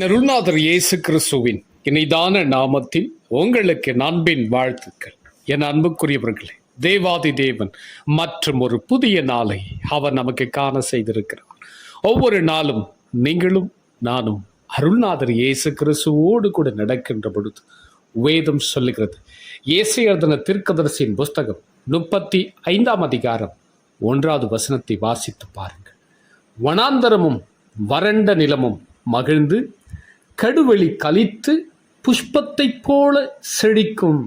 அருள்நாதர் இயேசு கிறிஸ்துவின் இனிதான நாமத்தில் உங்களுக்கு நண்பின் வாழ்த்துக்கள். என் அன்புக்குரியவர்களே தேவாதி தேவன் மற்றும் ஒரு புதிய நாளை அவர் நமக்கு காண செய்திருக்கிறார். ஒவ்வொரு நாளும் நீங்களும் நானும் அருள்நாதர் இயேசு கிறிஸ்துவோடு கூட நடக்கின்ற பொழுது வேதம் சொல்லுகிறது. இயேசு எழுதின தீர்க்கதரிசியின் புஸ்தகம் முப்பத்தி ஐந்தாம் அதிகாரம் ஒன்றாவது வசனத்தை வாசித்து பாருங்கள். வனாந்தரமும் வறண்ட நிலமும் மகிழ்ந்து கடுவெளி கலித்து புஷ்பத்தைப் போல செழிக்கும்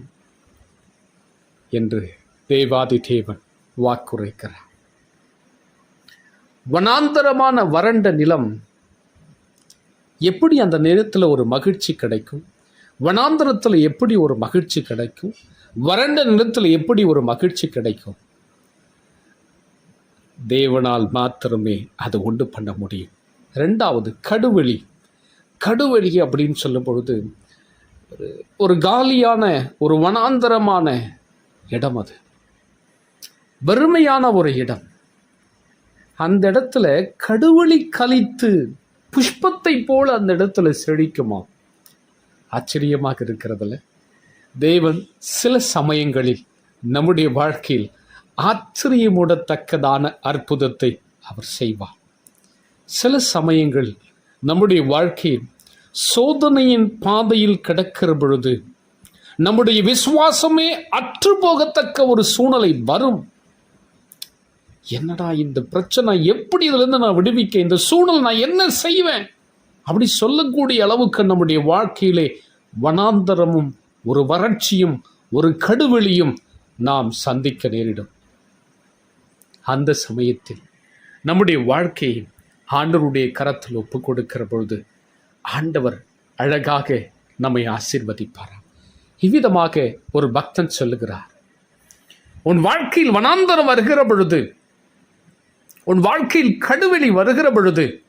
என்று தேவாதி தேவன் வாக்குரைக்கிறார். வனாந்தரமான வறண்ட நிலம் எப்படி அந்த நிலத்தில் ஒரு மகிழ்ச்சி கிடைக்கும்? வனாந்தரத்தில் எப்படி ஒரு மகிழ்ச்சி கிடைக்கும்? வறண்ட நிலத்தில் எப்படி ஒரு மகிழ்ச்சி கிடைக்கும்? தேவனால் மாத்திரமே அதை உண்டு பண்ண முடியும். ரெண்டாவது கடுவெளி கடுவழி அப்படின்னு சொல்லும் பொழுது ஒரு ஒரு காலியான ஒரு வனாந்தரமான இடம் அது. வெறுமையான ஒரு இடம். அந்த இடத்துல கடுவழி கலித்து புஷ்பத்தை போல அந்த இடத்துல செழிக்குமா? ஆச்சரியமாக இருக்கிறதுல. தேவன் சில சமயங்களில் நம்முடைய வாழ்க்கையில் ஆச்சரியமூடத்தக்கதான அற்புதத்தை அவர் செய்வார். சில சமயங்களில் நம்முடைய வாழ்க்கை சோதனையின் பாதையில் கிடக்கிற பொழுது நம்முடைய விசுவாசமே அற்று போகத்தக்க ஒரு சூழ்நிலை வரும். என்னடா இந்த பிரச்சனை? எப்படி இதுலேருந்து நான் விடுவிக்க? இந்த சூழல் நான் என்ன செய்வேன்? அப்படி சொல்லக்கூடிய அளவுக்கு நம்முடைய வாழ்க்கையிலே வனாந்தரமும் ஒரு வறட்சியும் ஒரு கடுவெளியும் நாம் சந்திக்க நேரிடும். அந்த சமயத்தில் நம்முடைய வாழ்க்கையை ஆண்டவருடைய கரத்தில் ஒப்பு கொடுக்கிற பொழுது ஆண்டவர் அழகாக நம்மை ஆசீர்வதிப்பாராம். இவ்விதமாக ஒரு பக்தன் சொல்லுகிறார் உன் வாழ்க்கையில் வனாந்தரம் வருகிற பொழுது உன் வாழ்க்கையில் கடுவெளி வருகிற பொழுது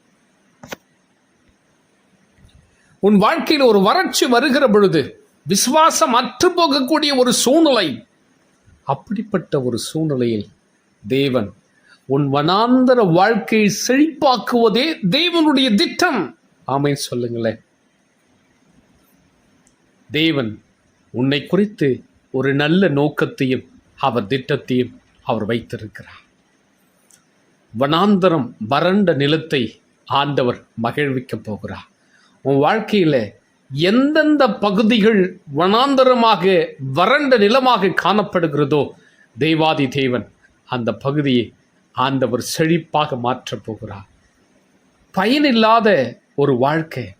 உன் வாழ்க்கையில் ஒரு வறட்சி வருகிற பொழுது விசுவாசம் அற்று போகக்கூடிய ஒரு சூழ்நிலை அப்படிப்பட்ட ஒரு சூழ்நிலையில் தேவன் உன் வனாந்தர வாழ்க்கையை செழிப்பாக்குவதே தேவனுடைய திட்டம். ஆமை சொல்லுங்களேன். தேவன் உன்னை குறித்து ஒரு நல்ல நோக்கத்தையும் அவர் திட்டத்தையும் அவர் வைத்திருக்கிறார். வனாந்தரம் வறண்ட நிலத்தை ஆண்டவர் மகிழ்விக்கப் போகிறார். உன் வாழ்க்கையில் எந்தெந்த பகுதிகள் வனாந்தரமாக வறண்ட நிலமாக காணப்படுகிறதோ தெய்வாதி தேவன் அந்த பகுதியை ஆண்டவர் செழிப்பாக மாற்றப் போகிறார். பயனில்லாத ஒரு வாழ்க்கை.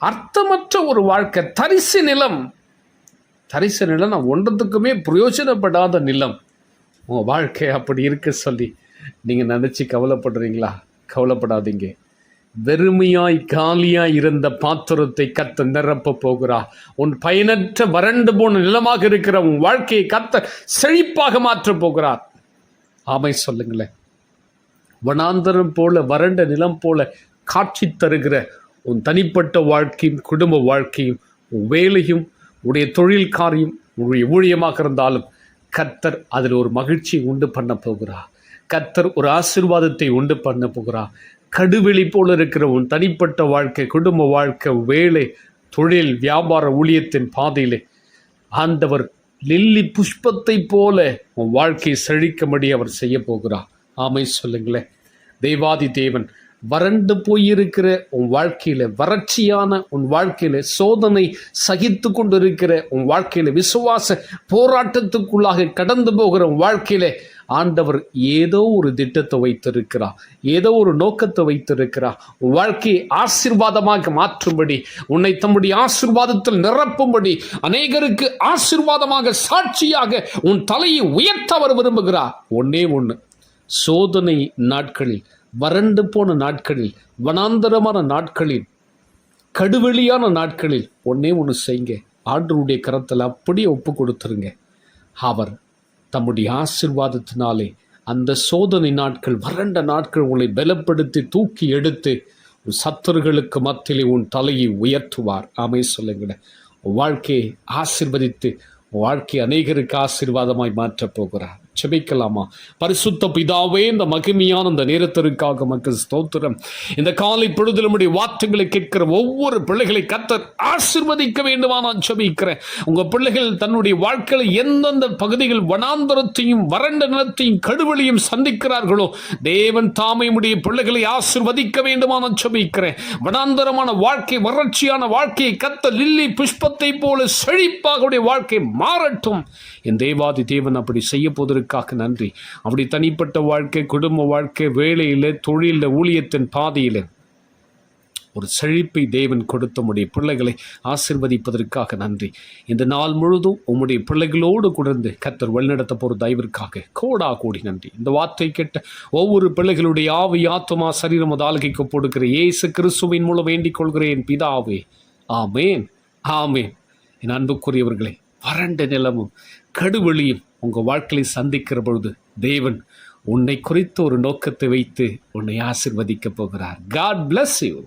அர்த்தமற்ற ஒரு வாழ்க்கை. தரிசு நிலம். தரிசு நிலம் நான் ஒன்றத்துக்குமே பிரயோஜனப்படாத நிலம். உங்கள் வாழ்க்கை அப்படி இருக்க சொல்லி நீங்கள் நினச்சி கவலைப்படுறீங்களா? கவலைப்படாதீங்க. வெறுமையாய் காலியாய் இருந்த பாத்திரத்தை கத்த நிரப்ப போகிறா உன் பயனற்ற வறண்டு போன நிலமாக இருக்கிற உன் வாழ்க்கையை கத்த செழிப்பாக மாற்றப் போகிறார். ஆமை சொல்லுங்களேன் வனாந்தரம் போல வறண்ட நிலம் போல காட்சி தருகிற உன் தனிப்பட்ட வாழ்க்கையும் குடும்ப வாழ்க்கையும் உன் வேலையும் உடைய தொழில் காரியம் உடைய ஊழியமாக இருந்தாலும் கர்த்தர் அதில் ஒரு மகிழ்ச்சியை உண்டு பண்ண போகிறார் கர்த்தர் ஒரு ஆசிர்வாதத்தை உண்டு பண்ண போகிறார் கடுவெளி போல இருக்கிற உன் தனிப்பட்ட வாழ்க்கை குடும்ப வாழ்க்கை வேலை தொழில் வியாபார ஊழியத்தின் பாதையிலே ஆண்டவர் லில்லி புஷ்பத்தை போல உன் வாழ்க்கையை செழிக்கும்படி அவர் செய்ய போகிறார். ஆமை சொல்லுங்களேன். தெய்வாதி தேவன் வறண்டு போயிருக்கிற உன் வாழ்க்கையில வறட்சியான உன் வாழ்க்கையில சோதனை சகித்து கொண்டிருக்கிற உன் வாழ்க்கையில விசுவாச போராட்டத்துக்குள்ளாக கடந்து போகிற உன் வாழ்க்கையில ஆண்டவர் ஏதோ ஒரு திட்டத்தை வைத்திருக்கிறார். ஏதோ ஒரு நோக்கத்தை வைத்திருக்கிறார். வாழ்க்கையை ஆசிர்வாதமாக மாற்றும்படி உன்னை தம்முடைய ஆசிர்வாதத்தில் நிரப்பும்படி அநேகருக்கு ஆசிர்வாதமாக சாட்சியாக உன் தலையை உயர்த்த அவர் விரும்புகிறார். ஒன்னே ஒன்று சோதனை நாட்களில் வறண்டு போன நாட்களில் வனாந்தரமான நாட்களில் கடுவெளியான நாட்களில் ஒன்னே ஒன்று செய்யுங்க. ஆண்டருடைய கரத்தில் அப்படியே ஒப்பு கொடுத்துருங்க. அவர் தம்முடைய ஆசிர்வாதத்தினாலே அந்த சோதனை நாட்கள் வறண்ட நாட்கள் உங்களை பலப்படுத்தி தூக்கி எடுத்து உன் சத்துருகளுக்கு மத்தியிலே உன் தலையை உயர்த்துவார். ஆமை சொல்லுங்கள வாழ்க்கையை ஆசிர்வதித்து வாழ்க்கை அநேகருக்கு ஆசீர்வாதமாய் மாற்றப் போகிறார். செபிக்கலாமா? பரிசுத்த பிதாவே இந்த மகிமையான இந்த நேரத்திற்காக மக்கள் ஸ்தோத்திரம். இந்த காலை பொழுது நம்முடைய வார்த்தைகளை கேட்கிற ஒவ்வொரு பிள்ளைகளை கத்தர் ஆசிர்வதிக்க வேண்டுமா நான் செபிக்கிறேன். உங்க பிள்ளைகள் தன்னுடைய வாழ்க்கையில் எந்தெந்த பகுதிகள் வனாந்தரத்தையும் வறண்ட நிலத்தையும் கடுவழியும் சந்திக்கிறார்களோ தேவன் தாமையுடைய பிள்ளைகளை ஆசிர்வதிக்க வேண்டுமா நான் செபிக்கிறேன். வனாந்தரமான வாழ்க்கை வறட்சியான வாழ்க்கையை கத்த லில்லி புஷ்பத்தை போல செழிப்பாக உடைய வாழ்க்கை மாறட்டும். என் தேவாதி தேவன் அப்படி செய்ய கொடுத்ததற்காக நன்றி. அப்படி தனிப்பட்ட வாழ்க்கை குடும்ப வாழ்க்கை வேலையில் தொழிலில் ஊழியத்தின் பாதையில் ஒரு செழிப்பை தேவன் கொடுத்த உடைய பிள்ளைகளை ஆசிர்வதிப்பதற்காக நன்றி. இந்த நாள் முழுதும் உம்முடைய பிள்ளைகளோடு குடர்ந்து கத்தர் வழிநடத்த போகிற தயவிற்காக கோடா கோடி நன்றி. இந்த வார்த்தை கேட்ட ஒவ்வொரு பிள்ளைகளுடைய ஆவி ஆத்மா சரீரம் ஆளுகைக்கு கொடுக்கிற ஏசு கிறிஸ்துவின் மூலம் வேண்டிக் கொள்கிறேன் பிதாவே. ஆமேன். ஆமேன். என் அன்புக்குரியவர்களே வறண்ட நிலமும் கடுவெளியும் உங்கள் வாழ்க்கையை சந்திக்கிற பொழுது தேவன் உன்னை குறித்து ஒரு நோக்கத்தை வைத்து உன்னை ஆசிர்வதிக்கப் போகிறார். God bless you